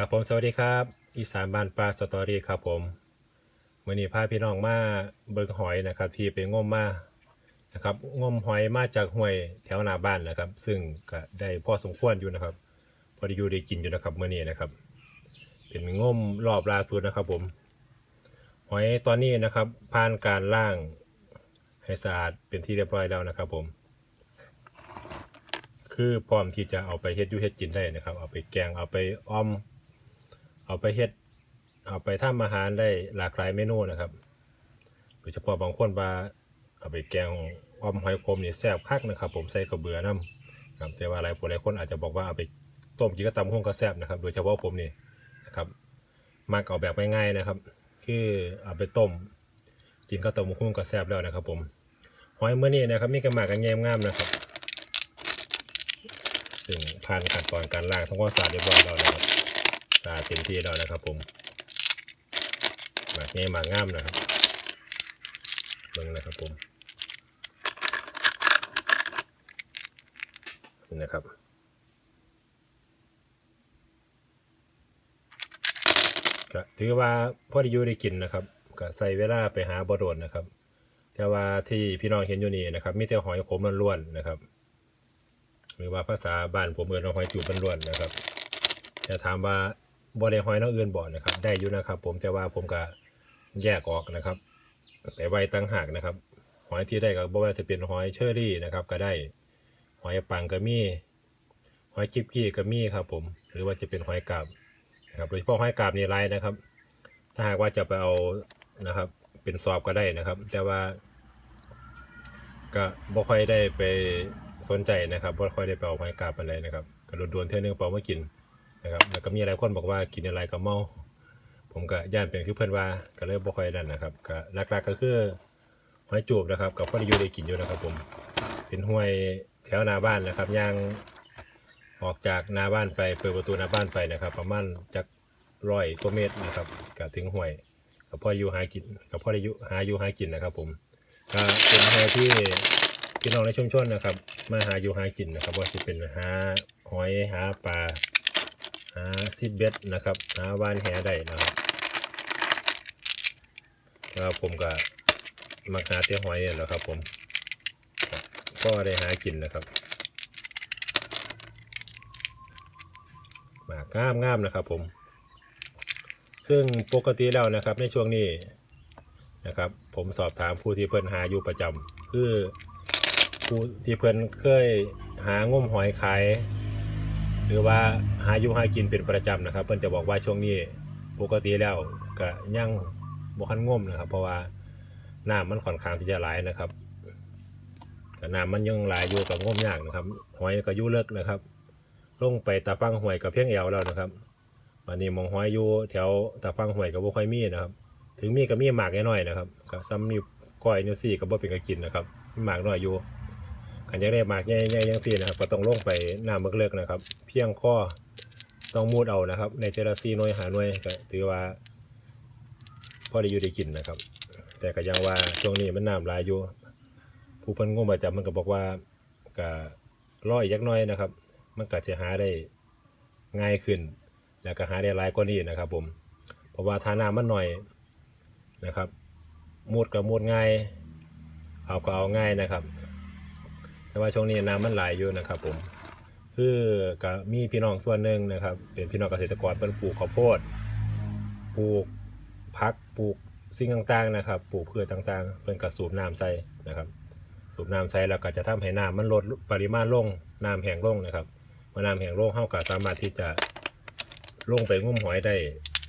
ครับผมสวัสดีครับ อีสานบ้านปลาสตอรี่ครับผมมื่อนี้พาพี่น้องมาเบิ่งหอยนะครับ ที่ไปงมมานะครับงมหอยมาจากห้วยแถวหน้าบ้านนะครับ ซึ่งก็ได้พอสมควรอยู่นะครับ พอได้อยู่ได้กินอยู่นะครับเมื่อนี้นะครับ เป็นงมรอบล่าสุดนะครับ ผม หอยตอนนี้นะครับผ่านการล่างให้สะอาดเป็นที่เรียบร้อยแล้วนะครับ ผม คือพร้อมที่จะเอาไปเฮ็ดยูเฮ็ดกินได้นะครับ เอาไปแกงเอาไปอ้อม เอาไปเฮ็ด เอาไปทำอาหารได้หลากหลายเมนูนะครับ โดยเฉพาะบางคนว่าเอาไปแกงออมหอยขมนี่แซ่บคักนะครับ ผมใส่ข้าวเบือน้ำครับแต่ว่าหลายคนหลายคนอาจจะบอกว่าเอาไปต้มกินก็ตำห้องก็แซ่บนะครับ โดยเฉพาะผมนี่นะครับมักเอาแบบง่ายๆนะครับ คือเอาไปต้มกินก็ตำหุ้งก็แซ่บแล้วนะครับ ผมหอยเมื้อนี้นะครับมีกระหมากกันแยมงามนะครับซึ่งผ่านขั้นตอนการล้างทำความสะอาดเรียบร้อยแล้วนะครับ สะอาเต็มที่แล้วนะครับ ผมหมากแง่หมากงามนะครับเบิ่งนะครับผมนี่นะครับก็ถือว่าพอได้อยู่ได้กินนะครับก็ใส่เวลาไปหาบ่โดนนะครับ แต่ว่าที่พี่น้องเห็นอยู่นี่นะครับมีแต่หอยขมล้วนๆนะครับหรือว่าภาษาบ้านผมเอิ้นหอยจูบล้วนๆนะครับจะถามว่า บ่ได้หอยนอกอื่นบ่นะครับ ได้อยู่นะครับ ผมแต่ว่าผมก็แยกออกนะครับไปไว้ตั้งหากนะครับ หอยที่ได้ก็บ่ว่าจะเป็นหอยเชอรี่นะครับ ก็ได้ หอยปังก็มีหอยจิบกี้ก็มีครับ ผม หรือว่าจะเป็นหอยกาบนะครับโดยเฉพาะหอยกาบนี่ไรนะครับ ถ้าหากว่าจะไปเอานะครับ เป็นสอบก็ได้นะครับ แต่ว่า ก็บ่ค่อยได้ไปสนใจนะครับบ่ค่อยได้ไปเอาหอยกาบอะไรนะครับก็โดนๆเท่านึงเปล่ามากิน นะครับแล้วก็มีหลายคนบอกว่ากินอะไรก็เมา ผมก็ย่านเป็นคือเพิ่อนว่าก็เลยบ่ค่อยนั่นนะครับก็หลักๆก็คือหอยจูบนะครับกับพ่อได้อยู่ได้กินอยู่นะครับผมเป็นห้วยแถวนาบ้านนะครับย่างออกจากนาบ้านไปเปิดประตูนาบ้านไปนะครับ ประมาณจักร้อยกว่าเมตรนะครับก็ถึงห้วยกับพ่ออยู่หากินกับพ่อได้อยู่หาอยู่หากินนะครับ ผมก็เป็นห้วยที่พี่น้องในชุมชนนะครับ มาหาอยู่หากินนะครับ ว่าจะเป็นหาหอยหาปลา หาซิดเบ็ดนะครับหาวานแหได้นะครับแล้วผมก็มาหาเตี้ยหอยเนี่ยแหละครับ ผมก็ได้หากินนะครับหมากงามงามนะครับ ผม ซึ่งปกติแล้วนะครับ ในช่วงนี้นะครับ ผมสอบถามผู้ที่เพิ่นหาอยู่ประจำคือผู้ที่เพิ่นเคยหางมหอยขาย หรือว่าหาอยู่หากินเป็นประจำนะครับ เพิ่นจะบอกว่าช่วงนี้ปกติแล้วก็ยังบ่คันง่มนะครับ เพราะว่าน้ำมันค่อนข้างที่จะไหลนะครับก็น้ำมันยังไหลยอยู่กับง่มยากนะครับหอยก็ยู่เลิกนะครับ ลงไปตาฟังหวยกับเพียงเอวแล้วนะครับวันนี้มองหอยอยู่แถวตาฟังหวยก็บ่ค่อยมีนะครับ ถึงมีก็มีหมากน้อยๆนะครับก็ซ้ำนิ้วก้อยนิ้วซี่ก็บ่เป็นก็กินนะครับมีหมากน้อยอยู่ ขันยังได้หมากใหญ่ๆยังสี่นะครับ ก็ต้องลงไปน้ำเลิกๆนะครับ เพียงข้อต้องมูดเอานะครับ ในเจลาซีน่วยหาหน่วยก็ถือว่า พอได้อยู่ได้กินนะครับ แต่ก็ยังว่าช่วงนี้มันน้ำลายอยู่ผู้เพิ่นงมประจำมันก็บอกว่าก็ร้อยยักน้อยนะครับ มันก็จะหาได้ง่ายขึ้น แล้วก็หาได้หลายกว่านี้นะครับ ผม เพราะว่าทาน้ำมันหน่อยนะครับมูดก็มูดง่าย เอาก็เอาง่ายนะครับ แต่ว่าช่วงนี้น้ำมันไหลยอยู่นะครับผมคือก็มีพี่น้องส่วนหนึ่งนะครับ เป็นพี่น้องเกษตรกรเป็นปลูกข้าวโพดปลูกพักปลูกสิ่งต่างๆนะครับ ปลูกพืชต่างๆ เป็นกระสูบน้ำใส่นะครับสูบน้ำใส่แล้วก็จะทำให้น้ำมันลดปริมาณลงน้ำแห้งลงนะครับเมื่อน้ำแห้งลงเฮาก็สามารถที่จะลงไปงุ่มหอยได้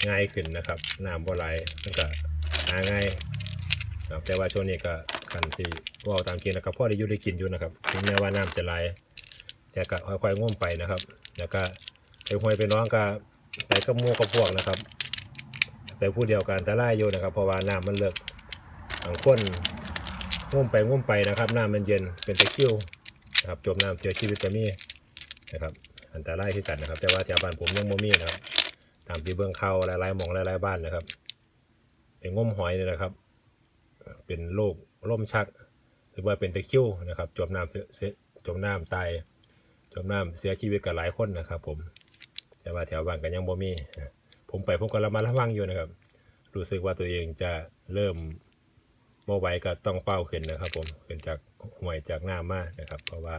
ง่ายขึ้นนะครับน้ำบ่ไหลมันก็หาง่ายแต่ว่าช่วงนี้ก็ันที่ว่าเอาตามกินนะครับพ่อได้อยู่ได้กินอยู่นะครับถึงแม้ว่าน้ำจะไหลแต่ก็ค่อยๆง่วมไปนะครับ แล้วก็ไปห้วยไปน้องก็ไปกับมู่กับพวกนะครับไปผู้เดียวกันแต่ไล่อยู่นะครับเพราะว่าน้ำมันเลิกบางคนง่วมไปง่วมไปนะครับน้ำมันเย็นเป็นตะคริวนะครับจมน้ำเสียชีวิตก็มีนะครับอันตรายที่กันนะครับ แต่ว่าแถวบ้านผมยังโมมีนะครับตามที่เบื้องเขาหลายๆหมองหลายๆบ้านนะครับ เป็นง่มหอยเนี่ยนะครับ เป็นโรค ล่มชัก หรือว่าเป็นตะคิวนะครับจมน้ำเสียจมน้ำตายจมน้ำเสียชีวิตกับหลายคนนะครับ ผม แต่ว่าแถวบ้านก็ยังบ่มี ผมไปผมก็ระมัดระวังอยู่นะครับ รู้สึกว่าตัวเองจะเริ่มบ่อไหวก็ต้องเป้าขึ้นนะครับ ผมขึ้นจากห่วยจากน้ำมานะครับ เพราะว่า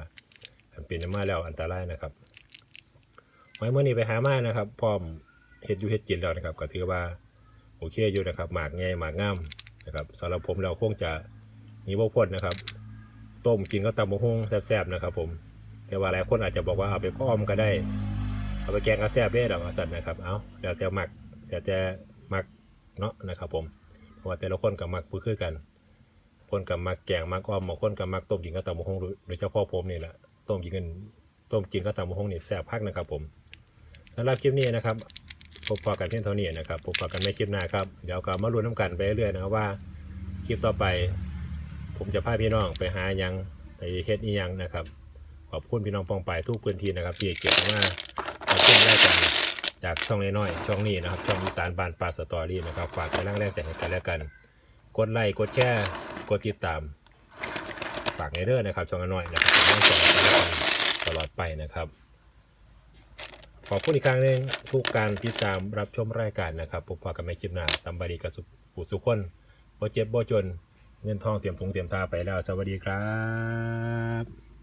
คันเป็นน้ำมาแล้วอันตรายนะครับไว้เมื่อนี้ไปหามานะครับ พร้อมเฮ็ดอยู่เฮ็ดกินแล้วนะครับ ก็ถือว่าโอเคอยู่นะครับ หมากง่ายหมากงามนะครับสำหรับผมเราคงจะ มีบ่พ้นนะครับ ต้มกินก็ตำบะฮุ่งแซ่บๆนะครับ ผม แต่ว่าหลายคนอาจจะบอกว่าเอาไปอ้อมก็ได้ เอาไปแกงก็แซ่บได้ดอกสัตว์นะครับ เอาเดี๋ยวจะหมักเดี๋ยวจะหมักเนาะนะครับ ผม เพราะว่าแต่ละคนกับหมักพื้คือกัน คนกับหมักแกงหมักอ้อมบางคนกับหมักต้มกินก็ตำบะฮุ่งโดยเฉพาะผมนี่แหละ ต้มกินกันต้มกินก็ตำบะฮุ่งนี่แซ่บพักนะครับ ผมสำหรับคลิปนี้นะครับพบพอกันเพียงเท่านี้นะครับพบพอกันในคลิปหน้าครับ เดี๋ยวก็มาลุ้นน้ำกันไปเรื่อยๆนะครับว่าคลิปต่อไป ผมจะพาพี่น้องไปหายังไปเฮ็ดอียังนะครับ ขอบคุณพี่น้องปองไปายทุกพื้นที่นะครับที่เกี่ยวมาขอบคุณรายการจากช่องน้อยๆช่องนี้นะครับ ช่องอีสานบานปลาสตอรี่นะครับฝากกำลังแรงใจให้กันแล้วกัน กดไลค์กดแชร์กดติดตามฝากในเด้อนะครับ ช่องน้อยนะครับกำลังใจให้กันแล้วกันตลอดไปนะครับขอบคุณอีกครั้งหนึ่งทุกการติดตามรับชมรายการนะครับพบกันใหม่คลิปหน้าสัมบารีกับสุผู้สุขคนโบเจ็บโบจน เงินทองเตรียมทงเตรียมตาไปแล้ว สวัสดีครับ